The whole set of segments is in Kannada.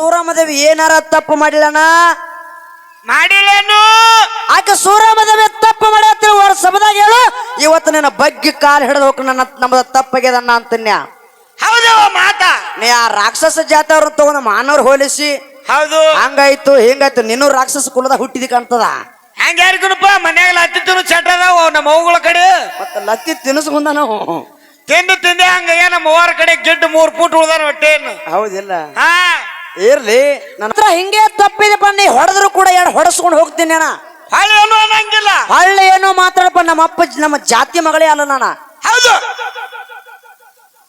ಸೂರಮದೇವಿ ಏನಾರ ತಪ್ಪು ಮಾಡಿಲ್ಲನ ಮಾಡಿಲ್ಲೇನು? ಆಕೆ ಸೂರಮದೇವಿ ತಪ್ಪು ಮಾಡಿ ಅವ್ರ ಸಭದಾಗ ಹೇಳು. ಇವತ್ತು ನಿನ್ನ ಬಗ್ಗೆ ಕಾಲು ಹಿಡಿದು ಹೋಗಿ ನನ್ನ ನಮ್ಮದ ತಪ್ಪಾಗ್ಯದನ್ನ ಅಂತನ್ಯ. ಹೌದವ ಮಾತ. ನೀ ಆ ರಾಕ್ಷಸ ಜಾತವ್ರು ತಗೊಂಡು ಮಾನವ್ರು ಹೋಲಿಸಿ. ಹೌದು. ಹಂಗಾಯ್ತು ಹಿಂಗಾಯ್ತು ನೀನು ರಾಕ್ಷಸ ಕುಲದ ಹುಟ್ಟಿದಿ ಕಾಣ್ತದ. ಹಂಗ ಯಾರಿಗೂನಪ್ಪ ಲತ್ತಿ ತಿನ್ನು ಚಟ ಅದಾವ ನಮ್ಮ ಅವ್ಗಳ ಕಡೆ. ಮತ್ತೆ ಲತ್ತಿ ತಿನ್ನಿಸ್ಕೊಂಡ ನಾವು ತಿಂದು ತಿಂದೆ ಹಂಗ ಏನ ಮೂವರ ಕಡೆ ಗಿಡ್ಡ ಮೂರ್ ಫೂಟ್ ಉಳ್ದಾರ ಹೊಟ್ಟೆ ಹೌದಿಲ್ಲ. ಹಾ. ಇರ್ಲಿ ನನ್ನ ಹತ್ರ ಹಿಂಗೆ ತಪ್ಪಿದಪ್ಪ ನೀ ಹೊಡೆದ್ರು ಕೂಡ ಎರಡು ಹೊಡೆಸ್ಕೊಂಡು ಹೋಗ್ತೀನಿ ಅಣ್ಣ. ಹೊಳ್ಳಿ ಏನು ಅನ್ನಂಗಿಲ್ಲ. ಹಳ್ಳಿ ಏನೋ ಮಾತಾಡಪ್ಪ ನಮ್ಮ ಅಪ್ಪ ನಮ್ಮ ಜಾತಿ ಮಗಳೇ ಅಲ್ಲ ನಾನ. ಹೌದು.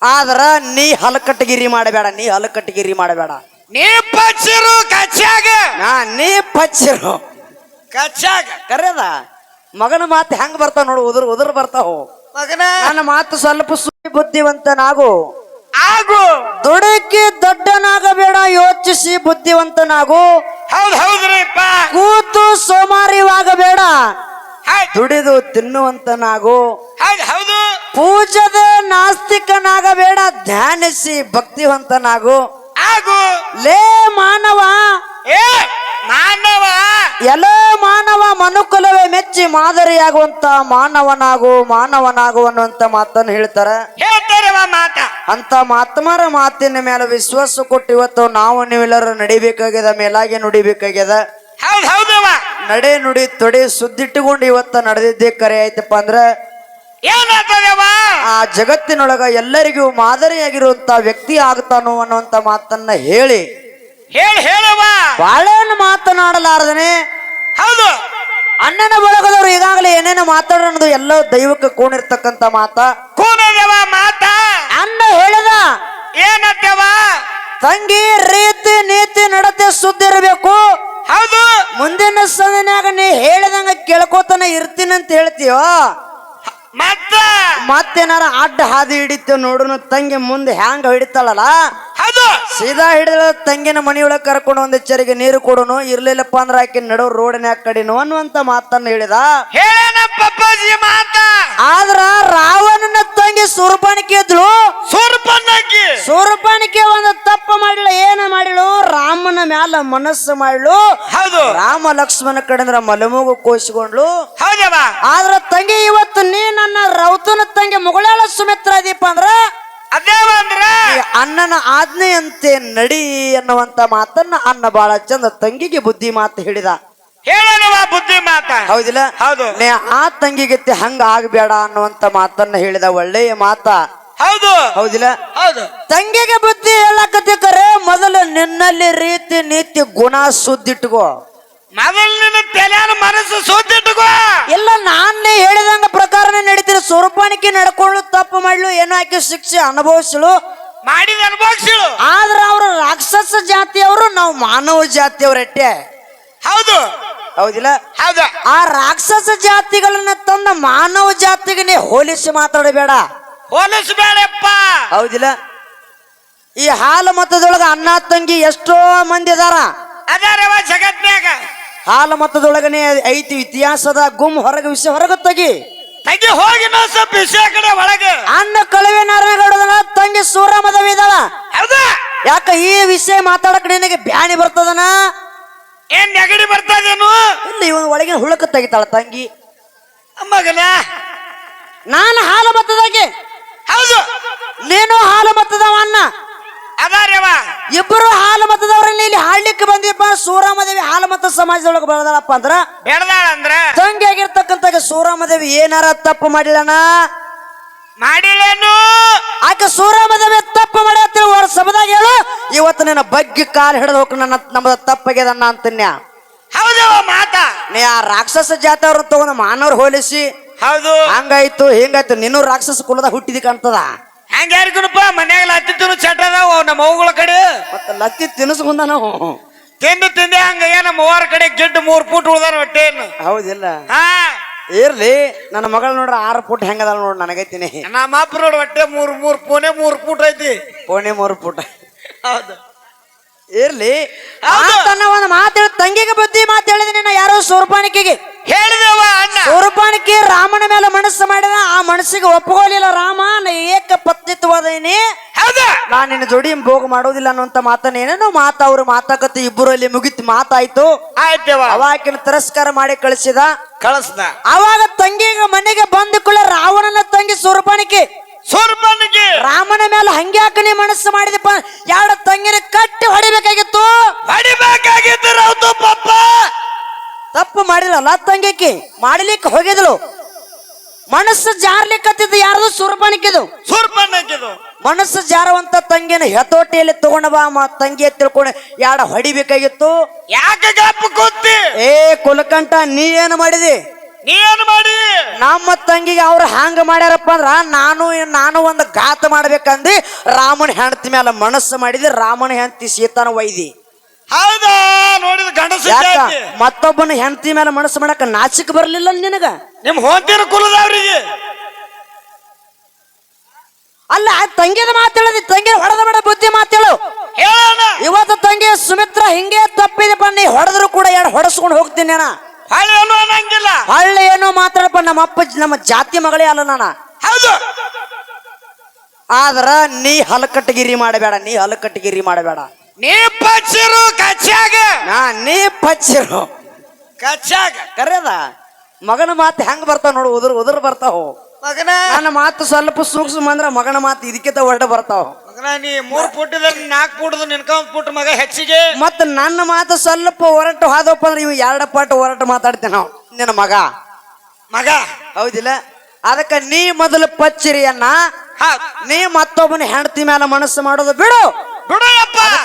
ಆದ್ರ ನೀ ಹಲಕಟ್ಟಗಿರಿ ಮಾಡಬೇಡ ನೀ ಹಲಕಟ್ಟಗಿರಿ ಮಾಡಬೇಡ. ನೀ ಪಚ್ಚಿರು ಕಚ್ಚಾಗ. ನಾ ನೀ ಪಚ್ಚಿರು. ಕಚ್ಚಾಗ. ಕರೆಯದ ಮಗನ ಮಾತು ಹೆಂಗ್ ಬರ್ತಾವ ನೋಡು ಉದುರು ಉದುರು ಬರ್ತಾವ. ಮಗನ? ನನ್ನ ಮಾತು ಸ್ವಲ್ಪ ಸುದ್ದಿ ಬುದ್ಧಿವಂತನಾಗು. ಆಗು ದುಡುಕಿ ದೊಡ್ಡನಾಗಬೇಡ ಯೋಚಿಸಿ ಬುದ್ಧಿವಂತನಾಗು. ಹೌದ್ ಹೌದ್ರಿಪ್ಪ. ಕೂತು ಸೋಮಾರಿವಾಗಬೇಡ. ದುಡಿದು ತಿನ್ನುವಂತನಾಗು. ಹೌದ್ ಹೌದು. ಪೂಜದ ನಾಸ್ತಿಕನಾಗಬೇಡ ಧ್ಯಾನಿಸಿ ಭಕ್ತಿವಂತನಾಗು. ಆಗು ಲೇ ಮಾನವ. ಏ ಮಾನವ. ಎಲ್ಲ ಮಾನವ ಮನುಕುಲವೇ ಮೆಚ್ಚಿ ಮಾದರಿಯಾಗುವಂತ ಮಾನವನಾಗು ಮಾನವನಾಗು ಅನ್ನುವಂತ ಮಾತನ್ನು ಹೇಳ್ತಾರೆ. ಅಂತ ಮಹಾತ್ಮರ ಮಾತಿನ ಮೇಲೆ ವಿಶ್ವಾಸ ಕೊಟ್ಟು ಇವತ್ತು ನಾವು ನೀವೆಲ್ಲರೂ ನಡಿಬೇಕಾಗ್ಯದ ಮೇಲಾಗೆ ನುಡಿಬೇಕಾಗ್ಯದ. ನಡೆ ನುಡಿ ತೊಡೆ ಸುದ್ದಿಟ್ಟುಕೊಂಡು ಇವತ್ತ ನಡೆದಿದ್ದೆ ಕರೆ ಆಯ್ತಪ್ಪ ಅಂದ್ರ ಆ ಜಗತ್ತಿನೊಳಗ ಎಲ್ಲರಿಗೂ ಮಾದರಿಯಾಗಿರುವಂತ ವ್ಯಕ್ತಿ ಆಗ್ತಾನೋ ಅನ್ನುವಂತ ಮಾತನ್ನ ಹೇಳಿ. ಹೇಳಿ ಹೇಳವ ಬಾಳೇನು ಮಾತನಾಡಲಾರದನೆ? ಹೌದು. ಅಣ್ಣನ ಬಳಗದವರು ಈಗಾಗಲೇ ಏನೇನು ಮಾತಾಡೋದು ಎಲ್ಲ ದೈವಕ್ಕೆ ಕೂಣಿರ್ತಕ್ಕಂತ ಮಾತಾ. ಏನತ್ತವ ತಂಗಿ ರೀತಿ ನೀತಿ ನಡತೆ ಸುದ್ದಿ ಇರಬೇಕು. ಹೌದು. ಮುಂದಿನ ಸದನ್ಯಾಗ ನೀ ಹೇಳಿದಂಗ ಕೇಳ್ಕೋತನ ಇರ್ತೀನಿ ಅಂತ ಹೇಳ್ತೀವ ಮತ್ತ? ಮತ್ತೇನಾರ ಅಡ್ಡ ಹಾದಿ ಹಿಡಿತೀವ ನೋಡುನು ತಂಗಿ ಮುಂದೆ ಹ್ಯಾಂಗ ಹಿಡಿತಾಳಲ್ಲ? ಹೌದು. ಸೀದಾ ಹಿಡಿದ ತಂಗಿನ ಮನಿಯೊಳಗೆ ಕರ್ಕೊಂಡು ಒಂದ್ ಎಚ್ಚರಿಗೆ ನೀರು ಕೊಡೋನು ಇರ್ಲಿಲ್ಲಪ್ಪ ಅಂದ್ರೆ ಆಕಿ ನಡು ರೋಡಿನ್ಯಾಗ ಕಡಿನು ಅನ್ನುವಂತ ಮಾತನ್ನ ಹೇಳಿದ. ಹೇಳೇನ ಪಪ್ಪಾಜಿ ಮಾತ? ಆದ್ರ ರಾವಣನ ತಂಗಿ ಸುರಪಾಣಿಕೆ ಇದ್ಳು ಸೂರ್ಪನ್ನಕ್ಕಿ ಒಂದು ತಪ್ಪು ಮಾಡಿಲ್ಲ ಏನ ಮಾಡಿಳು? ರಾಮನ ಮ್ಯಾಲ ಮನಸ್ಸು ಮಾಡಿಳು. ಹೌದು. ರಾಮ ಲಕ್ಷ್ಮಣ ಕಡೆಂದ್ರ ಮಲಮೂಗು ಕೋಸಿಕೊಂಡ್ಲು ಹೌದವ. ಆದ್ರ ತಂಗಿ ಇವತ್ತು ನೀ ನನ್ನ ರೌತನ ತಂಗಿ ಮುಗಳಾಳ ಸುಮಿತ್ರ ಇದೀಪ ಅಂದ್ರ? ಅಣ್ಣನ ಆಜ್ಞೆಯಂತೆ ನಡಿ ಅನ್ನುವಂತ ಮಾತನ್ನ ಅನ್ನ ಬಾಳ ಚಂದ ತಂಗಿಗೆ ಬುದ್ಧಿ ಮಾತು ಹೇಳಿದ. ಹೇಳೇನವ ಬುದ್ಧಿ ಮಾತ. ಹೌದಿಲ್ಲ? ಹೌದು. ನೀ ಆ ತಂಗಿಗೆ ಹಂಗ ಆಗ್ಬೇಡ ಅನ್ನುವಂತ ಮಾತನ್ನ ಹೇಳಿದ ಒಳ್ಳೆಯ ಮಾತ. ಹೌದು. ಹೌದಿಲ್ಲ? ಹೌದು. ತಂಗಿಗೆ ಬುದ್ಧಿ ಹೇಳಕತ್ತಿಕರೆ ಮೊದಲು ನಿನ್ನಲ್ಲಿ ರೀತಿ ನೀತಿ ಗುಣ ಸುದ್ದಿಟ್ಕೋ. ಮೊದಲು ನಿನ್ನ ತಲೆಯನ್ನು ಮನಸ್ಸು ಸುತ್ತಿಟ್ಟುಕೋ ಇಲ್ಲ ನಾನೇ ಹೇಳಿದಂಗ ಪ್ರಕಾರನೇ ನಡೀತೀರಿ ಸ್ವರೂಪಾಣಿಕೆ ನಡ್ಕೊಳ್ಳು ತಪ್ಪು ಮಾಡ್ಲು ಏನು ಆಕೆ ಶಿಕ್ಷೆ ಅನುಭವಿಸಲು. ಮಾಡಿದ ಅನುಭವಿಸಿಳು ಆದ್ರೆ ಅವರು ರಾಕ್ಷಸ ಜಾತಿಯವರು ನಾವು ಮಾನವ ಜಾತಿಯವರಟ್ಟೆ ಹೌದು. ಹೌದಿಲ್ಲ? ಹೌದು. ಆ ರಾಕ್ಷಸ ಜಾತಿಗಳನ್ನ ತಂದ ಮಾನವ ಜಾತಿಗೆ ನೀ ಹೋಲಿಸಿ ಮಾತಾಡಬೇಡ. ಹೋಲಿಸ್ಬೇಡಪ್ಪ. ಹೌದಿಲ್ಲ? ಈ ಹಾಲು ಮತದೊಳಗ ಅಣ್ಣ ತಂಗಿ ಎಷ್ಟೋ ಮಂದಿ ಅದಾರ. ಅದಾರವ ಜಗತ್ನ್ಯಾಗ. ಹಾಲು ಮತದೊಳಗನೆ ಐತಿ ಇತಿಹಾಸದ ಗುಮ್ ಹೊರಗ ವಿಷಯ ಹೊರಗ ತಗಿ. ತಗಿ ಹೋಗಿ ನೋ ಸ್ವಲ್ಪ ವಿಷಯ ಕಡೆ ಒಳಗೆ. ಅನ್ನ ಕಳುವೆ ನಾರಾಯಣಗೌಡದನ ತಂಗಿ ಸೂರಮದವಿ ಇದಾಳ. ಹೌದಾ? ಯಾಕ ಈ ವಿಷಯ ಮಾತಾಡಕ್ ನಿನಗೆ ಬ್ಯಾಣಿ ಬರ್ತದನ? ಏನ್ ನೆಗಡಿ ಬರ್ತದೇನು? ಇಲ್ಲಿ ಇವನ್ ಒಳಗಿನ ಹುಳಕ ತೆಗಿತಾಳ ತಂಗಿ. ಮಗನ. ನಾನು ಹಾಲು ಮತದಾಗೆ. ಹೌದು. ನೀನು ಹಾಲು ಮತ್ತದವನ್ನ ಅಣ್ಣ. ಅದಾರ್ಯವ. ಇಬ್ಬರು ಹಾಲು ಮತದವರನ್ನ ಇಲ್ಲಿ ಹಾಡ್ಲಿಕ್ಕೆ ಬಂದಿಪ್ಪ ಸೂರಾಮದೇವಿ ಹಾಲು ಮತ ಸಮಾಜದೊಳಗೆ ಬೆಳೆದಾಳಪ್ಪ ಅಂದ್ರ. ಬೆಳೆದಾಳ ಅಂದ್ರ? ತಂಗಿ ಆಗಿರ್ತಕ್ಕಂತ ಸೂರಮದೇವಿ ಏನಾರ ತಪ್ಪು ಮಾಡಿಲ್ಲಣ್ಣ? ಮಾಡಿಲ್ಲೇನು? ಆಕೆ ಸೂರಾಮದೇವಿ ತಪ್ಪು ಮಾಡ್ಯಾಳ ಅವ್ರ ಸಭದಾಗ ಹೇಳು. ಇವತ್ತು ನಿನ್ನ ಬಗ್ಗೆ ಕಾಲು ಹಿಡಿದು ಹೋಗಿ ನನ್ನ ನಮ್ಮದ ತಪ್ಪಾಗ್ಯದನ್ನ ಅಂತನ್ಯ. ಹೌದವ ಮಾತ. ನೀ ಆ ರಾಕ್ಷಸ ಜಾತಿ ಅವ್ರನ್ನ ತಗೊಂಡು ಮಾನವ್ರು ಹೋಲಿಸಿ. ಹೌದು. ಹಂಗಾಯ್ತು ಹಿಂಗಾಯ್ತು. ನೀನು ರಾಕ್ಷಸ ಕುಲದ ಹುಟ್ಟಿದಿ ಕಾಣ್ತದ? ಹಂಗ ಯಾರಿಗೂನಪ್ಪ ಮನ್ಯಾಗ ತಿನ್ನು ಚಟ ಅದಾವ ನಮ್ಮ ಅವುಗಳ ಕಡೆ. ಮತ್ತೆ ಲತ್ತಿ ತಿನ್ನಿಸ್ಕೊಂಡ ನಾವು ತಿಂದು ತಿಂದೆ ಹಂಗ ಏನ ಮೂವರ ಕಡೆ ಗಿಡ್ಡ ಮೂರ್ ಫುಟ್ ಉಳ್ದಾರ ಹೊಟ್ಟೆನು. ಹೌದಿಲ್ಲ. ಹಾ. ಇರ್ಲಿ ನನ್ನ ಮಗಳ ನೋಡ್ರ ಆರು ಫುಟ್ ಹೆಂಗದ ನೋಡ್ ನನಗೈತಿನಿ. ನಮ್ಮ ಅಪ್ಪ ನೋಡ್ ಹೊಟ್ಟೆ ಮೂರ್ ಮೂರ್ ಪೋನೆ ಮೂರ್ ಫುಟ್ ಐತಿ. ಪೋನೆ ಮೂರು ಫುಟ್ ಹೌದು. ಇರ್ಲಿ ತನ್ನ ಒಂದು ಮಾತು ತಂಗಿಗೆ ಬುದ್ಧಿ ಮಾತು ಹೇಳಿದೆ ನಿನ್ನ ಯಾರೋ ಸೂರ್ಪಾಣಿಕೆಗೆ. ಹೇಳಿದವ ಅಣ್ಣ ಸೂರ್ಪಾಣಿಕೆ ರಾಮನ ಮೇಲೆ ಮನಸ್ಸು ಮಾಡಿದ ಆ ಮನಸ್ಸಿಗೆ ಒಪ್ಪಗೋಲಿಲ್ಲ ರಾಮ ನಾ ಏಕ ಪತ್ನಿತ್ವದೇನೆ ಹೌದು? ನಾನು ನಿನ್ನ ಜೋಡಿ ಭೋಗ ಮಾಡೋದಿಲ್ಲ ಅನ್ನುವಂತ ಮಾತನ್ನ ಏನೇನೋ ಮಾತ ಅವ್ರ ಮಾತಾಕತ್ತೆ ಇಬ್ಬರು ಅಲ್ಲಿ ಮುಗಿತು ಮಾತಾಯ್ತು. ಅವಾಗಿನ ಅವಾಕಿನ ತಿರಸ್ಕಾರ ಮಾಡಿ ಕಳಿಸಿದ. ಕಳಿಸ್ದ. ಅವಾಗ ತಂಗಿಗ ಮನೆಗೆ ಬಂದ ಕೂಡ ರಾವಣನ ತಂಗಿ ಸೂರ್ಪಾಣಿಕೆ. ಸುರ್ಬನ್ನಿಗೆ ರಾಮನ ಮೇಲೆ ಹಂಗ್ಯಾಕ ನೀ ಮನಸ್ಸು ಮಾಡಿದಪ್ಪ. ಎರಡು ತಂಗಿನ ಕಟ್ಟಿ ಹೊಡಿಬೇಕಾಗಿತ್ತು? ಹೊಡಿಬೇಕಾಗಿತ್ತು ರೌತು ಪಪ್ಪ ತಪ್ಪು ಮಾಡಿಲ್ಲ ತಂಗಿಕಿ. ಮಾಡಲಿಕ್ಕೆ ಹೋಗಿದ್ಲು. ಮನಸ್ಸು ಜಾರ್ಲಿಕ್ಕತ್ತಿದ್ದು ಯಾರದು? ಸುರ್ಬಾಣಿಕಿದು. ಸುರ್ಬನ್ನಕ್ಕಿದು ಮನಸ್ಸು ಜಾರುವಂತ ತಂಗಿನ ಹೆತೋಟಿಯಲ್ಲಿ ತಗೊಂಡ ಬಾ ಮಾ ತಂಗಿ ತಿಳ್ಕೊಂಡು ಯಾಡ ಹೊಡಿಬೇಕಾಗಿತ್ತು? ಯಾಕೆ ಗಪ್ಪ ಕೂತಿ? ಏ ಕುಲಕಂಠ ನೀ ಏನು ಮಾಡಿದಿ? ನೀ ಏನು ಮಾಡಿ ನಮ್ಮ ತಂಗಿಗೆ ಅವ್ರು ಹ್ಯಾಂಗ ಮಾಡ್ಯಾರಪ್ಪ ಅಂದ್ರ ನಾನು ನಾನು ಒಂದು ಘಾತ ಮಾಡ್ಬೇಕಂದು ರಾಮನ ಹೆಂಡತಿ ಮೇಲೆ ಮನಸ್ಸು ಮಾಡಿದಿ ರಾಮನ ಹೆಂಡತಿ ಸೀತಾನ ಒಯ್ದಿ. ಹೌದಾ? ನೋಡಿದ ಗಂಡಸ ಯಾಕ? ಮತ್ತೊಬ್ಬನ ಹೆಂಡತಿ ಮೇಲೆ ಮನಸ್ಸು ಮಾಡಕ ನಾಚಿಕ್ ಬರ್ಲಿಲ್ಲ ನಿನಗ? ನಿಮ್ ಹೋಗ್ತೀರ ಕುಲದವ್ರಿಗೆ. ಅಲ್ಲ ತಂಗಿದ ಮಾತೇಳದಿ ತಂಗಿ ಹೊಡೆದ ಬೇಡ ಬುದ್ಧಿ ಮಾತೇಳು ಹೇಳೋಣ. ಇವತ್ತು ತಂಗಿ ಸುಮಿತ್ರ ಹಿಂಗೆ ತಪ್ಪಿದೆ ಬನ್ನಿ ಹೊಡೆದ್ರು ಕೂಡ ಎರಡು ಹೊಡೆಸ್ಕೊಂಡು ಹೋಗ್ತೀನಿ ನಾನು? ಹೊಳ್ಳಿ ಅನ್ನಂಗಿಲ್ಲ. ಹಳ್ಳಿ ಏನೋ ಮಾತಾಡಪ್ಪ ನಮ್ಮ ಅಪ್ಪ ನಮ್ಮ ಜಾತಿ ಮಗಳೇ ಅಲ್ಲ ನಾನ. ಹೌದು. ಆದ್ರ ನೀ ಹಲಕಟ್ಟಗಿರಿ ಮಾಡಬೇಡ ನೀ ಹಲಕಟ್ಟಗಿರಿ ಮಾಡಬೇಡ. ನೀ ಪಚ್ಚಿರು ಕಚ್ಚಾಗ. ನಾ ನೀ ಪಚ್ಚಿರು. ಕಚ್ಚಾಗ. ಕರೆಯದ ಮಗನ ಮಾತು ಹೆಂಗ್ ಬರ್ತಾವ ನೋಡು ಉದುರು ಉದುರು ಬರ್ತಾವ. ಮಗನ? ನನ್ನ ಮಾತು ಸ್ವಲ್ಪ ಸೂಕ್ಷ್ಮ ಅಂದ್ರ ಮಗನ ಮಾತು ಇದಕ್ಕಿಂತ ಹೊರಟ ಬರ್ತಾವ. ಮಗನ ನೀ ಮೂರ್ ಫುಟ್ಟಿದಲ್ಲಿ ನಾಲ್ಕು ಫುಟ್ದು ನಿನ್ಕೊಂಡ್ ಫುಟ್ ಮಗ ಹೆಚ್ಚಿಗೆ. ಮತ್ತ ನನ್ನ ಮಾತು ಸ್ವಲ್ಪ ಹೊರಟು ಹಾದಪ್ಪ ಅಂದ್ರೆ ಇವ್ ಎರಡು ಪಟ್ಟು ಹೊರಟು ಮಾತಾಡ್ತೇನೆ ನಾವು ನಿನ್ನ ಮಗ. ಮಗ? ಹೌದಿಲ್ಲ? ಅದಕ್ಕೆ ನೀ ಮೊದಲು ಪಚ್ಚಿರಿಯನ್ನ ನೀ ಮತ್ತೊಬ್ಬನ ಹೆಂಡತಿ ಮೇಲೆ ಮನಸ್ಸು ಮಾಡೋದು ಬಿಡು.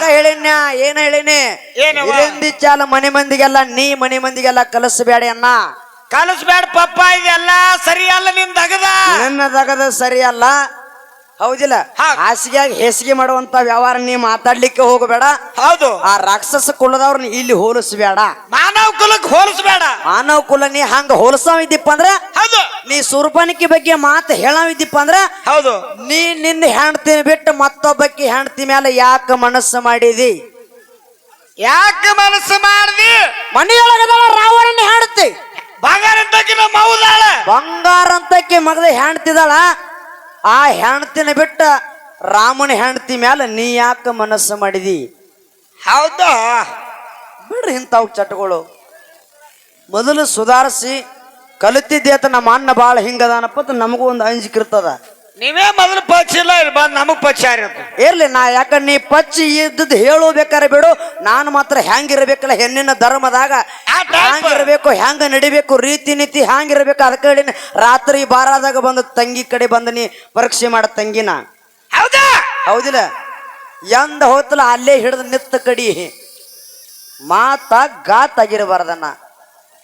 ಹೇಳಿನ ಏನ ಹೇಳಿನಿ? ಏನವ್ವ? ಇರಿಂದಿ ಚಾಲ ಮನೆ ಮಂದಿಗೆಲ್ಲ ನೀ ಮನೆ ಮಂದಿಗೆಲ್ಲ ಕಲಿಸಬೇಡ ಅನ್ನ ಕಲಿಸ್ಬೇಡ ಪಪ್ಪ ಇದೆಲ್ಲ ಸರಿಯಲ್ಲ ನಿನ್ ದಗದ. ನನ್ನ ತಗದ ಸರಿ ಅಲ್ಲ ಹೌದಿಲ್ಲ? ಹೌದ್. ಹಾಸಿಗೆಯಾಗಿ ಹೇಸಿಗೆ ಮಾಡುವಂತ ವ್ಯವಹಾರ ನೀ ಮಾತಾಡ್ಲಿಕ್ಕೆ ಹೋಗಬೇಡ. ಹೌದು. ಆ ರಾಕ್ಷಸ ಕುಲದವ್ರನ್ನ ಇಲ್ಲಿ ಹೋಲಿಸ್ಬೇಡ. ಮಾನವ ಕುಲಕ್ಕೆ ಹೋಲಿಸ್ಬೇಡ. ಮಾನವ ಕುಲ ನೀ ಹಂಗ ಹೋಲಿಸವಿದ್ದಿಪ್ಪ ಅಂದ್ರೆ? ಹೌದು. ನೀ ಸುರ್ಪನಿಕೆ ಬಗ್ಗೆ ಮಾತು ಹೇಳವಿದ್ದಿಪ್ಪ ಅಂದ್ರೆ? ಹೌದು. ನೀ ನಿನ್ನ ಹೆಂಡತಿ ಬಿಟ್ಟು ಮತ್ತೊಬ್ಬಕ್ಕೆ ಹೆಂಡತಿ ಮೇಲೆ ಯಾಕೆ ಮನಸ್ಸು ಮಾಡಿದಿ? ಯಾಕೆ ಮನಸ್ಸು ಮಾಡಿದಿ? ಮನೆಯೊಳಗದಳ ರಾವಣನ ಹೆಂಡತಿ. ಬಂಗಾರ ಮೌದಾಳ. ಬಂಗಾರ ಅಂತಕ್ಕೆ ಮಗದ ಹೆಂಡ್ತಿದಾಳ. ಆ ಹೆಂಡ್ತಿನ ಬಿಟ್ಟ ರಾಮನ ಹೆಂಡತಿ ಮೇಲೆ ನೀ ಯಾಕೆ ಮನಸ್ಸು ಮಾಡಿದಿ? ಹೌದಾ? ಬಿಡ್ರಿ ಇಂಥವು ಚಟಗಳು. ಮೊದಲು ಸುಧಾರಿಸಿ ಕಲಿತಿದ್ದೇತ ನಮ್ಮ ಅಣ್ಣ ಭಾಳ ಹಿಂಗದಾನಪ್ಪ ಅಂತ ನಮಗೂ ಒಂದು ಅಂಜಿಕೆ ಇರ್ತದ. ನೀವೇ ಮೊದಲು ಪಚ್ಚಿಲ್ಲ ಇಲ್ಲಿ ಬಂದು ನಮಗ್ ಪಚ್ಚಾರಿ ಅಂತ ಇರ್ಲಿ ನಾ ಯಾಕ ನೀ ಪಚ್ಚಿ ಇದ್ದದ್ದು ಹೇಳಬೇಕಾರೆ ಬಿಡು. ನಾನು ಮಾತ್ರ ಹೆಂಗಿರ್ಬೇಕಲ್ಲ ಹೆಣ್ಣಿನ ಧರ್ಮದಾಗ. ಆ ಇರಬೇಕು ಹೆಂಗ ನಡಿಬೇಕು ರೀತಿ ನೀತಿ ಹ್ಯಾಂಗಿರ್ಬೇಕು ಅದಕ್ಕೆ ಹೇಳಿ ರಾತ್ರಿ ಬಾರಾದಾಗ ಬಂದು ತಂಗಿ ಕಡೆ ಬಂದು ನೀ ಪರೀಕ್ಷೆ ಮಾಡ ತಂಗಿನ. ಹೌದಾ? ಹೌದಿಲ್ಲ? ಎಂದ ಹೋತಲ ಅಲ್ಲೇ ಹಿಡಿದು ನಿತ್ತ ಕಡಿ ಮಾತ ಗಾತ್ ಆಗಿರಬಾರ್ದನ್ನ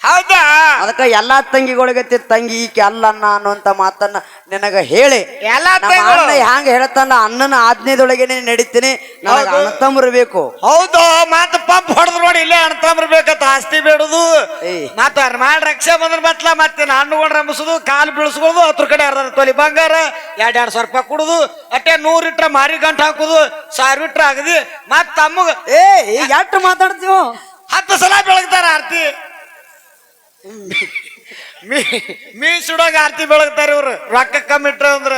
ಹೌದಾ? ಅದಕ್ಕ ಎಲ್ಲಾ ತಂಗಿಗಳಿಗತಿ ತಂಗಿ ಈಕೆ ಅಲ್ಲ ಅನ್ನುವಂತ ಮಾತನ್ನ ನಿನಗ ಹೇಳಿ. ಎಲ್ಲಾ ನಮ್ಮ ತಂಗಿಗಳು. ಹ್ಯಾಂಗ ಹೇಳ್ತಾನ? ಅಣ್ಣನ ಆಜ್ಞೆದೊಳಗೇನೆ ನಡೀತೀನಿ. ನನಗ ಹೌದು. ಅಣ್ಣ ತಮ್ಮರು ಬೇಕು. ಹೌದು ಮತ್ತ ಪಂಪ್ ಹೊಡೆದ್ರು ನೋಡಿ ಇಲ್ಲೇ ಅಣ್ತಂಬ್ರ ಬೇಕತ್ತ ಆಸ್ತಿ ಬೇಡುದು. ಏಯ್. ಮತ್ತ ಮಾಡಿ ರಕ್ಷಾ ಬಂದ್ರ ಬತ್ಲ ಮತ್ತೆ ಹಣ್ಣುಗಳು ರಂಬಿಸುದು ಕಾಲು ಬೀಳಿಸ್ಕೊಳ್ಳೋದು ಅದ್ರ ಕಡೆ ಅರ್ಧ ತೊಲಿ ಬಂಗಾರ ಎರಡ್ ಎರಡ್ ಸಾವಿರ ರೂಪಾಯಿ ಕೊಡುದು ಅಟ್ಟೆ ನೂರ್ ಇಟ್ರ ಮಾರಿ ಗಂಟು ಹಾಕುದು ಸಾವಿರ ಇಟ್ರ ಆಗದಿ ಮತ್ತ ತಮ್ಮಗ ಏ ಈಗ ಎಷ್ಟು ಮಾತಾಡ್ತೀವ? ಹತ್ತು ಸಲ ಬೆಳಗ್ತಾರ ಆರ್ತಿ. ಮೀ ಮೀ ಸುಡೋಗ ಆರ್ತಿ ಬೆಳಗ್ತಾರ ಇವ್ರು. ರೊಕ್ಕ ಕಮ್ಮಿ ಇಟ್ರ ಅಂದ್ರ.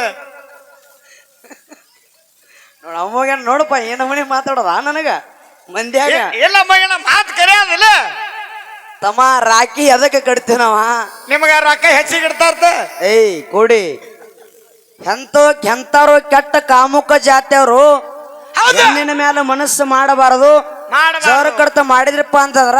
ನೋಡ ಅವಾಗ ನೋಡಪ್ಪ ಏನ ಮನೆ ಮಾತಾಡೋದ? ನನಗ? ಮಂದ್ಯಾಗ? ಎಲ್ಲ ಮಗನ ಮಾತು ಕರೆಯೋದಿಲ್ಲ ತಮ್ಮ ರಾಕಿ ಅದಕ್ಕೆ ಕಟ್ತೀನವ ನಿಮಗ ರೊಕ್ಕ ಹೆಚ್ಚಿಗೆ ಇಡ್ತಾರ್ತ ಏಯ್ ಕೊಡಿ. ಎಂತೋ ಕೆಂತಾರೋ ಕೆಟ್ಟ ಕಾಮುಕ ಜಾತಿಯವರು. ಹೆಣ್ಣಿನ ಮೇಲೆ ಮನಸ್ಸು ಮಾಡಬಾರ್ದು. ಜವರ ಕಡ್ತ ಮಾಡಿದ್ರಪ್ಪ ಅಂತಂದ್ರ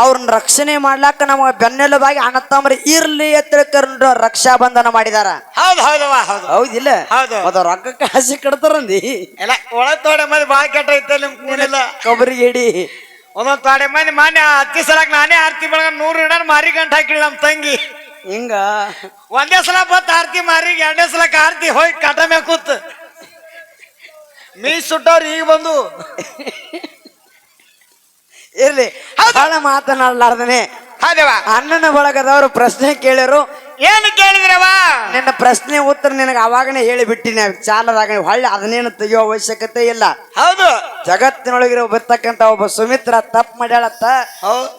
ಅವ್ರನ್ನ ರಕ್ಷಣೆ ಮಾಡ್ಲಾಕ ನಮಗೆ ಬೆನ್ನೆಲುಬಾಗಿ ಅಣ್ಣ ತಮ್ಮರು ಇರ್ಲಿ ಎತ್ತಕೊಂಡು ರಕ್ಷಾ ಬಂಧನ ಮಾಡಿದಾರ. ಹೌದು ಹೌದವ ಹೌದು. ಹೌದಿಲ್ಲ? ಹೌದು. ಮತ್ತ ರೊಕ್ಕಕ್ಕೆ ಹಸಿ ಕಡ್ತಾರಂದಿ ಎಲ್ಲ ಒಳ ತೋಡೆ ಮಂದಿ ಭಾಳ ಕೆಟ್ಟ ಐತೆ ನಿಮ್ ಕೂಡಿಲ್ಲ ಕೊಬ್ಬರಿಗೆ ಇಡಿ ಒಂದೊಂದ್ ತೋಡೆ ಮಂದಿ ಮಾನ್ಯ ಹತ್ತಿ ಸಲಕ್ ನಾನೇ ಆರ್ತಿ ಬೆಳಗ ನೂರು ಇಡಾರ ಮಾರಿ ಗಂಟು ಹಾಕಿಲ್ಲ ನಮ್ ತಂಗಿ. ಹಿಂಗ? ಒಂದೇ ಸಲ ಬತ್ ಆರ್ತಿ ಮಾರಿಗೆ ಎರಡನೇ ಸಲ ಆರ್ತಿ ಹೋಗಿ ಕಟ ಮೇಲೆ ಕೂತ್. ಮೀ ಸುಟ್ಟವ್ರು ಈಗ ಬಂದು. ಇರ್ಲಿ. ಬಹಳ ಮಾತನಾಡ್ಲಾರ್ದನೆ. ಹೌದವ ಅಣ್ಣನ ಬಳಗದವರು ಪ್ರಶ್ನೆ ಕೇಳಿರು ಏನು ಕೇಳಿದ್ರವ ನಿನ್ನ ಪ್ರಶ್ನೆ ಉತ್ತರ ನಿನಗೆ ಅವಾಗನೇ ಹೇಳಿಬಿಟ್ಟಿನಿ. ಚಾಲದಾಗ ಹೊಳ್ಳಿ ಅದನ್ನೇನು ತೆಗೆಯೋ ಅವಶ್ಯಕತೆ ಇಲ್ಲ. ಹೌದು. ಜಗತ್ತಿನೊಳಗಿರೋ ಬರ್ತಕ್ಕಂತ ಒಬ್ಬ ಸುಮಿತ್ರ ತಪ್ಪು ಮಾಡ್ಯಾಳತ್ತ.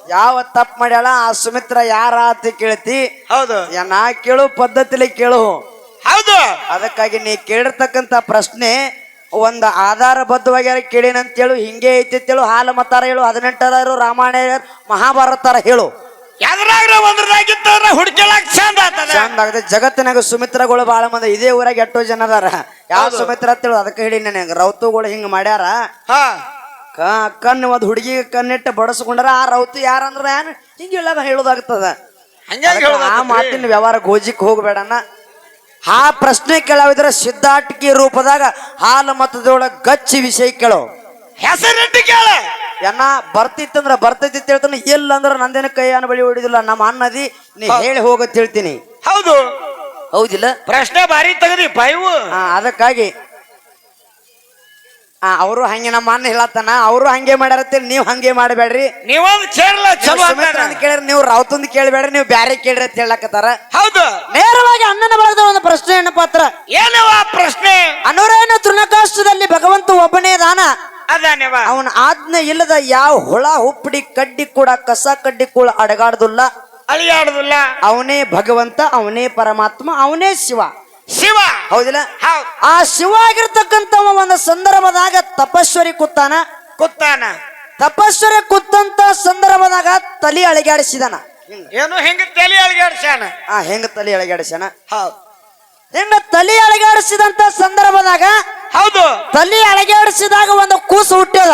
ಯಾವ ತಪ್ಪು ಮಾಡ್ಯಾಳ? ಆ ಸುಮಿತ್ರ ಯಾರ ಅಂತ ಕೇಳ್ತಿ. ಹೌದು. ನಾ ಕೇಳು ಪದ್ಧತಿಲಿ ಕೇಳು. ಹೌದು. ಅದಕ್ಕಾಗಿ ನೀ ಕೇಳಿರ್ತಕ್ಕಂತ ಪ್ರಶ್ನೆ ಒಂದು ಆಧಾರಬದ್ಧವಾಗಿ ಕೇಳೇನಂತ ಹೇಳು ಹಿಂಗೆ ಐತಿ ಅಂತೇಳು ಹಾಲು ಮತ್ತಾರ ಹೇಳು ಹದಿನೆಂಟರಾರು ರಾಮಾಯಣ ಮಹಾಭಾರತಾರ ಹೇಳು. ಚಂದ ಆಗದೆ ಜಗತ್ತಿನಾಗ ಸುಮಿತ್ರಗಳು ಬಹಳ ಮಂದಿ ಇದೇ ಊರಾಗ ಎಷ್ಟೋ ಜನ ಅದಾರ. ಯಾವ ಸುಮಿತ್ರ ಸುಮಿತ್ರ ಅಂತೇಳು ಅದಕ್ಕೆ ಹೇಳಿ ನನಗೆ ರೌತುಗಳು ಹಿಂಗ ಮಾಡ್ಯಾರ. ಹಾ. ಕ- ಕಣ್ಣು ಒಂದು ಹುಡುಗಿ ಕಣ್ಣಿಟ್ಟು ಬಡಸ್ಕೊಂಡಾರ ಆ ರೌತು ಯಾರಂದ್ರ ಏನ್? ಹಿಂಗ ಹೇಳಾಗ ಹೇಳೋದಾಗ್ತದ. ಆ ಮಾತಿನ ವ್ಯವಹಾರ ಗೋಜಿಕ್ ಹೋಗ್ಬೇಡಣ್ಣ ಆ ಪ್ರಶ್ನೆ ಕೇಳಾವಿದ್ರ ಸಿದ್ಧಾಟಿಕೆ ರೂಪದಾಗ ಹಾಲು ಮತದೊಳಗೆ ಗಚ್ಚಿ ವಿಷಯ ಕೇಳೋ. ಹೆಸರಿಟ್ಟು ಕೇಳ. ಎನ್ನ ಬರ್ತಿತ್ತಂದ್ರ ಬರ್ತೈತಿ ಅಂತ ಹೇಳ್ತಾನೆ ಇಲ್ಲ ಅಂದ್ರ ನಂದೇನ ಕೈ ಅನ್ನ ಬಳಿ ಹೊಡಿದಿಲ್ಲ ನಮ್ಮ ಅನ್ನದಿ ನೀ ಹೇಳಿ ಹೋಗತ್ ಹೇಳ್ತೀನಿ. ಹೌದು. ಹೌದಿಲ್ಲ? ಪ್ರಶ್ನೆ ಬಾರಿ ತೆಗದಿ ಪೈವು ಅದಕ್ಕಾಗಿ ಆ ಅವರು ಹಂಗೆ ನಮ್ಮ ಅಣ್ಣ ಹೇಳತ್ತಾನ ಅವರು ಹಂಗೆ ಮಾಡ್ಯಾರತ್ತೆ ನೀವು ಹಂಗೆ ಮಾಡಬೇಡ್ರಿ. ಅಂತ ಕೇಳಿದ್ರೆ ನೀವು ರಾವುತಂದ್ ಕೇಳಬೇಡ್ರಿ ನೀವು ಬ್ಯಾರೆ ಕೇಳ್ರಿ ಅಂತ ಹೇಳಕತ್ತಾರ. ಹೌದು. ನೇರವಾಗಿ ಅಣ್ಣನ ಬಳಗದ ಒಂದು ಪ್ರಶ್ನೆ ಏನಪ್ಪ ಪಾತ್ರ ಏನವ ಪ್ರಶ್ನೆ? ಅನುರೇನ ತೃಣಕಾಷ್ಟದಲ್ಲಿ ಭಗವಂತ ಒಬ್ಬನೇ ದಾನ. ಅದಾನೇವ. ಅವನ ಆಜ್ಞೆ ಇಲ್ಲದ ಯಾವ ಹುಳ ಹುಪ್ಪಡಿ ಕಡ್ಡಿ ಕೂಡ ಕಸ ಕಡ್ಡಿ ಕೂಡ ಅಡಗಾಡ್ದುಲ್ಲ. ಅಳಿಯಾಡುದಿಲ್ಲ. ಅವನೇ ಭಗವಂತ ಅವನೇ ಪರಮಾತ್ಮ ಅವನೇ ಶಿವ. ಶಿವ? ಹೌದಿಲ್ಲ? ಹೌದ್. ಆ ಶಿವ ಆಗಿರ್ತಕ್ಕಂತ ಒಂದು ಸಂದರ್ಭದಾಗ ತಪಸ್ವರಿ ಕೂತಾನ ಕುತ್ತಾನ. ತಪಸ್ವರಿ ಕೂತಂತ ಸಂದರ್ಭದಾಗ ತಲಿ ಅಳಿಗಾಡಿಸಿದಾನ. ಏನು ಹೆಂಗ ತಲೆ ಅಳಗಾಡ್ಸ್ಯಾನ? ಆ ಹೆಂಗ ತಲೆ ಅಳಗಾಡ್ಸ್ಯಾನ? ಹೌದು. ಹೆಂಗ ತಲೆ ಅಳಗಾಡಿಸಿದಂತ ಸಂದರ್ಭದಾಗ ಹೌದು. ತಲೆ ಅಳಗಾಡಿಸಿದಾಗ ಒಂದು ಕೂಸು ಹುಟ್ಟ್ಯದ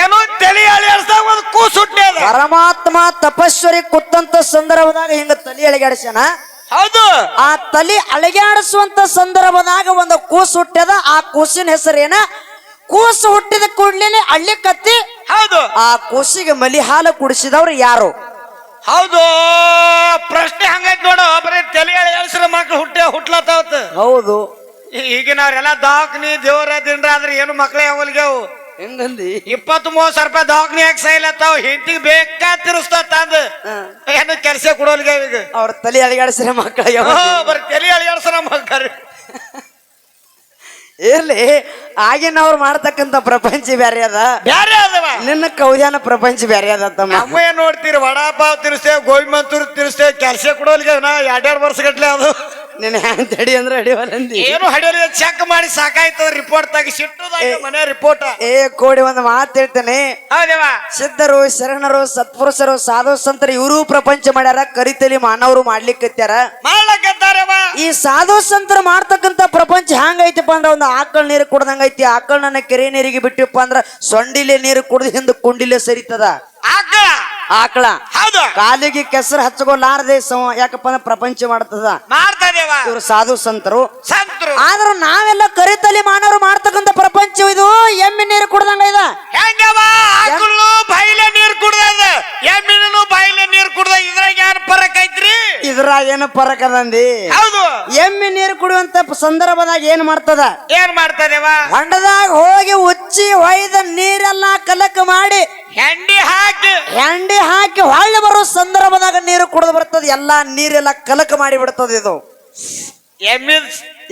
ಏನು ತಲೆ ಅಳಗಾಡಿಸಿದಾಗ ಒಂದು ಕೂಸು ಹುಟ್ಟ್ಯದ ಪರಮಾತ್ಮ ತಪಸ್ವರಿ ಕುತ್ತಂತ ಸಂದರ್ಭದಾಗ ಹಿಂಗ ತಲೆ ಅಳಗಾಡಿಸ್ಯಾನ? ಹೌದು. ಆ ತಲೆ ಅಳಗಾಡಿಸುವಂತ ಸಂದರ್ಭದಾಗ ಒಂದು ಕೂಸು ಹುಟ್ಟ್ಯದ ಆ ಕೂಸಿನ ಹೆಸರೇನ? ಕೂಸು ಹುಟ್ಟಿದ ಕೂಡ್ಲೇನೆ ಹಳ್ಳಿ ಕತ್ತಿ. ಹೌದು. ಆ ಕೂಸಿಗೆ ಮಲಿ ಹಾಲು ಕುಡಿಸಿದವ್ರು ಯಾರು? ಹೌದು ಪ್ರಶ್ನೆ ಹಂಗೈತ್ ನೋಡು ಬರೀ ತಲೆ ಎಳ್ಸಿರ ಮಕ್ಳು ಹುಟ್ಟೆ ಹುಟ್ಲತ್ತಾವತ್. ಹೌದು. ಈಗಿನವ್ರೆಲ್ಲ ದವಾಖಾನಿ ದೇವರ ದಿಂಡ್ರ ಆದ್ರೆ ಏನು ಮಕ್ಳೇ ಅವಲ್ಗೆವು ಹೆಂಗಂದಿ? ಇಪ್ಪತ್ತು ಮೂವತ್ ಸಾವಿರ ರೂಪಾಯಿ ದವಾಖಾನಿ ಯಾಕೆ ಸೈಲತ್ತಾವ ಹೆಂಡತಿಗೆ ಬೇಕಾ ತಿರ್ಸ್ತಾ ತಂದ ಏನು ಕೆಲಸ ಕೊಡೋಲ್ಗೆ ಈಗ? ಅವ್ರ ತಲೆ ಅಳಿಗಾಡಿಸಿರ ಮಕ್ಕಳಿಗೆ ಹಾ, ಬರೀ ತಲೆ ಅಳಿಯಾಡ್ಸರ ಮಕ್ಕಳು ಇರ್ಲಿ ಆಗಿನವ್ರು ಮಾಡ್ತಕ್ಕಂತ ಪ್ರಪಂಚ ಬ್ಯಾರೆ ಅದ. ಬ್ಯಾರೆ ಅದವ. ನಿನ್ನ ಕೌದ್ಯಾನ ಪ್ರಪಂಚ ಬ್ಯಾರೆ ಅದ ತಮ್ಮ. ಅಮ್ಮ ಏನ್ ನೋಡ್ತೀರಿ ವಡಾಪಾವ್ ತಿರ್ಸ್ತೇವೆ ಗೋಬಿ ಮಂತೂರ್ ತಿರ್ಸ್ತೇವೆ ಕೆಲಸ ಕೊಡೋಲ್ಗೆ ನಾ ಎರಡೆರಡು ವರ್ಷ ಗಟ್ಲೆ ಅದು. ನಿನ್ನ ಹ್ಯಾಂಗ್ ತಡಿ ಅಂದ್ರೆ ಅಡಿವಲ್ಲಂದಿ ಏನು ಹಡಿಯಲ್ಲ ಚೆಕ್ ಮಾಡಿ ಸಾಕಾಯ್ತದ ರಿಪೋರ್ಟ್ ತಾಗಿ ಸಿಟ್ಟು ಮನೆ ರಿಪೋರ್ಟ್ ಏ ಕೋಡಿ ಒಂದು ಮಾತು ಹೇಳ್ತೇನೆ. ಹೌದೇವ? ಸಿದ್ಧರು ಶರಣರು ಸತ್ಪುರುಷರು ಸಾಧು ಸಂತರು ಇವರು ಪ್ರಪಂಚ ಮಾಡ್ಯಾರ ಕರಿತಲಿ ಮಾನವರು ಮಾಡ್ಲಿಕ್ಕತ್ಯಾರ. ಮಾಡ್ಲಕ್ಕಂತಾರವ ಈ ಸಾಧು ಸಂತರು ಮಾಡ್ತಕ್ಕಂತ ಪ್ರಪಂಚ ಹ್ಯಾಂಗೈತಪ್ಪ ಅಂದ್ರೆ ಒಂದು ಆಕಳ ನೀರು ಕುಡ್ದಂಗ ಐತಿ. ಆಕಳ ನನ್ನ ಕೆರೆ ನೀರಿಗೆ ಬಿಟ್ಟಿಪ್ಪ ಅಂದ್ರ ಸೊಂಡಿಲೆ ನೀರು ಕುಡ್ದು ಹಿಂದ ಕುಂಡಿಲೆ ಸರಿತದ. ಆಕಳ? ಆಕಳ. ಹೌದು. ಕಾಲಿಗೆ ಕೆಸರು ಹಚ್ಚಗೋಲಾರದೆ ಸಮ ಯಾಕಪ್ಪ ಅಂದ್ರೆ ಪ್ರಪಂಚ ಮಾಡ್ತದ. ಮಾಡ್ತದೇವ ಇವರು ಸಾಧು ಸಂತರು. ಸಂತರು. ಆದ್ರ ನಾವೆಲ್ಲ ಕರಿತಲಿ ಮಾನವರು ಮಾಡ್ತಕ್ಕಂತ ಪ್ರಪಂಚ ಇದು ಎಮ್ಮೆ ನೀರು ಕುಡ್ದಂಗ ಇದ. ಹೆಂಗವ ಆಕಳು ಬಾಯಿಲೆ ನೀರು ಕುಡ್ದದ ಎಮ್ಮಿನೂ ಬಾಯಿಲೆ ನೀರ್ ಕುಡ್ದ ಇದ್ರಾಗ ಏನ್ ಫರಕ್ ಇದ್ರಾಗ ಏನು ಪರಕ್ ಅದಂದಿ? ಹೌದು. ಎಮ್ಮೆ ನೀರು ಕುಡಿಯುವಂತ ಸಂದರ್ಭದಾಗ ಏನ್ ಮಾಡ್ತದ? ಏನ್ ಮಾಡ್ತದೇವ? ಹೊಂಡದಾಗ ಹೋಗಿ ಉಚ್ಚಿ ಹೊಯ್ದ ನೀರೆಲ್ಲ ಕಲಕ ಮಾಡಿ ಹೆಂಡಿ ಹಾಕಿ. ಹೆಂಡಿ ಹಾಕಿ ಹೊಳ್ಳಿ ಬರೋ ಸಂದರ್ಭದಾಗ ನೀರು ಕುಡಿದು ಬರ್ತದ. ಎಲ್ಲಾ ನೀರೆಲ್ಲ ಕಲಕ ಮಾಡಿ ಬಿಡ್ತದ ಇದು. ಎಮ್ಮಿ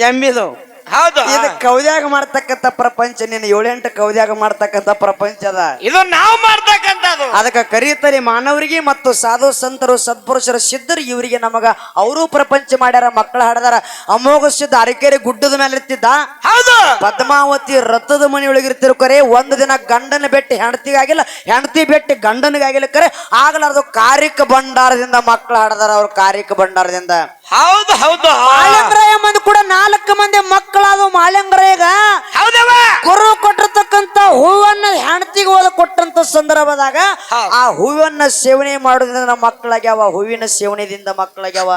ಎಮ್ಮಿದು. ಹೌದು. ಇದು ಕೌದ್ಯಾಗ ಮಾಡ್ತಕ್ಕಂತ ಪ್ರಪಂಚ ನಿನ್ನ ಏಳೆಂಟು ಕೌದ್ಯಾಗ ಮಾಡ್ತಕ್ಕಂತ ಪ್ರಪಂಚ ಅದ. ಇದು ನಾವು ಮಾಡ್ತಕ್ಕಂಥದ್ದು. ಅದಕ್ಕೆ ಕರೀತಾರೆ ಮಾನವರಿಗೆ ಮತ್ತು ಸಾಧು ಸಂತರು ಸದ್ಪುರುಷರು ಸಿದ್ಧರು ಇವರಿಗೆ ನಮಗ ಅವರು ಪ್ರಪಂಚ ಮಾಡ್ಯಾರ ಮಕ್ಕಳ ಹಾಡದಾರ. ಅಮೋಘ ಸಿದ್ಧ ಅರಕೆರೆ ಗುಡ್ಡದ ಮೇಲೆ ಇರ್ತಿದ್ದ ಹೌದು. ಪದ್ಮಾವತಿ ರಥದ ಮನೆಯೊಳಗಿರ್ತಿರು ಕರೆ. ಒಂದು ದಿನ ಗಂಡನ ಬೆಟ್ಟಿ ಹೆಂಡತಿಗಾಗಿಲ್ಲ ಹೆಂಡತಿ ಬೆಟ್ಟಿ ಗಂಡನಿಗಾಗಿಲ್ಲ ಕರೆ. ಆಗಲಾರದು ಕಾರಿಕ ಭಂಡಾರದಿಂದ ಮಕ್ಕಳು ಹಾಡದಾರ ಅವ್ರ ಕಾರಿಕ ಭಂಡಾರದಿಂದ. ಹೌದು ಹೌದು. ಮಾಳಂಗ್ರಾಯ ಮಂದಿ ಕೂಡ ನಾಲ್ಕು ಮಂದಿ ಮಕ್ಕಳಾದ ಮಾಳಂಗ್ರಾಯಗ ಹೌದವ. ಗುರು ಕೊಟ್ಟಿರ್ತಕ್ಕಂತ ಹೂವನ್ನ ಹೆಂಡತಿಗೆ ಹೋದ ಕೊಟ್ಟಂತ ಸಂದರ್ಭದಾಗ ಆ ಹೂವನ್ನ ಸೇವನೆ ಮಾಡೋದ್ರಿಂದ ನಮ್ಮ ಮಕ್ಕಳಾಗ್ಯಾವ ಹೂವಿನ ಸೇವನೆದಿಂದ ಮಕ್ಕಳಾಗ್ಯಾವ.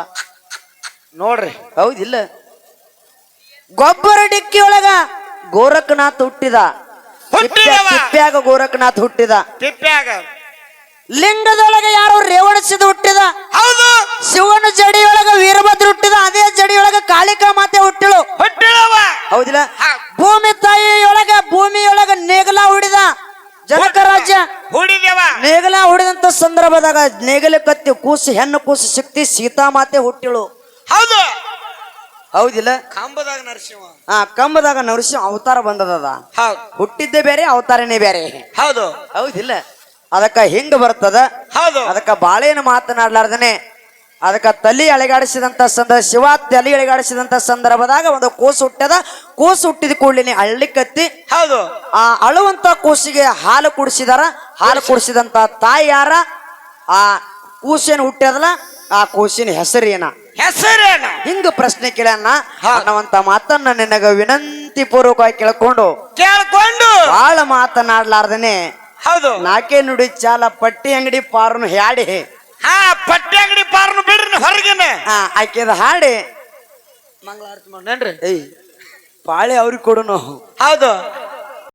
ನೋಡ್ರಿ ಹೌದಿಲ್ಲ? ಗೊಬ್ಬರ ಡಿಕ್ಕಿ ಒಳಗ ಗೋರಖನಾಥ್ ಹುಟ್ಟಿದ. ತಿಪ್ಪ್ಯಾಗ ಗೋರಖನಾಥ್ ಹುಟ್ಟಿದ. ತಿಪ್ಪ್ಯಾಗ. ಲಿಂಗದೊಳಗೆ ಯಾರು ರೇವಣಿಸಿದ ಹುಟ್ಟಿದ. ಹೌದು. ಶಿವನ ಜಡಿಯೊಳಗ ವೀರಭದ್ರ ಹುಟ್ಟಿದ. ಅದೇ ಜಡಿಯೊಳಗ ಕಾಳಿಕಾ ಮಾತೆ ಹುಟ್ಟಿಳು. ಹುಟ್ಟಿಳವ ಹೌದಿಲ್ಲ? ಹೌದ್. ಭೂಮಿ ತಾಯಿಯೊಳಗ ಭೂಮಿಯೊಳಗ ನೇಗಲ ಹುಡಿದ. ಜನಕ ರಾಜ್ಯ. ಹುಡಿದೇವ. ನೇಗಲ ಹುಡಿದಂತ ಸಂದರ್ಭದಾಗ ನೇಗಲ ಕತ್ತಿ ಕೂಸು ಹೆಣ್ಣು ಕೂಸು ಶಕ್ತಿ ಸೀತಾ ಮಾತೆ ಹುಟ್ಟಿಳು. ಹೌದು. ಹೌದಿಲ್ಲ? ಕಂಬದಾಗ ನರಸಿಂಹ. ಹಾ ಕಂಬದಾಗ ನರಸಿಂಹ ಅವತಾರ ಬಂದದ ಹೌದು. ಹುಟ್ಟಿದ್ದೇ ಬೇರೆ ಅವತಾರನೇ ಬೇರೆ. ಹೌದು. ಹೌದಿಲ್ಲ? ಅದಕ್ಕ ಹಿಂಗ ಬರ್ತದ? ಹೌದು. ಅದಕ್ಕ ಬಾಳೇನು ಮಾತನಾಡ್ಲಾರ್ದನೆ? ಅದಕ್ಕ ತಲಿ ಅಳೆಗಾಡಿಸಿದಂತ ಸಂದರ್ಭ ಶಿವ ತಲಿ ಅಳೆಗಾಡಿಸಿದಂತ ಸಂದರ್ಭದಾಗ ಒಂದು ಕೂಸು ಹುಟ್ಟದ. ಕೂಸು ಹುಟ್ಟಿದ ಕೂಡ್ಲಿನಿ ಅಳ್ಳಿಕತ್ತಿ. ಹೌದು. ಆ ಅಳುವಂತ ಕೂಸಿಗೆ ಹಾಲು ಕುಡಿಸಿದಾರ. ಹಾಲು ಕುಡಿಸಿದಂತ ತಾಯಿ ಯಾರ? ಆ ಕೂಸೇನು ಹುಟ್ಟದಲ್ಲ ಆ ಕೂಸಿನ ಹೆಸರೇನ? ಹೆಸರೇನ? ಹಿಂಗ ಪ್ರಶ್ನೆ ಕೇಳಣ್ಣ. ಅನ್ನುವಂತ ಮಾತನ್ನ ನಿನಗ ವಿನಂತಿ ಪೂರ್ವಕವಾಗಿ ಕೇಳ್ಕೊಂಡು. ಕೇಳ್ಕೊಂಡು. ಬಾಳ ಮಾತನಾಡ್ಲಾರ್ದನೆ. ಹೌದು. ನಾಕೆ ನುಡಿ ಚಾಲ ಪಟ್ಟಿ ಅಂಗಡಿ ಪಾರನು ಹಾಡಿ ಹಾ ಪಟ್ಟಿ ಅಂಗಡಿ ಪಾರನು ಬಿಡ್ರಿ ಹೊರಗಿನ. ಹಾ ಆಕೆದ ಹಾಡಿ. ಮಂಗಳಾರತಿ ಮಾಡ್ರಿ. ಏಯ್ ಪಾಳೆ ಅವ್ರಿಗೆ ಕೊಡುನು ಹೌದು.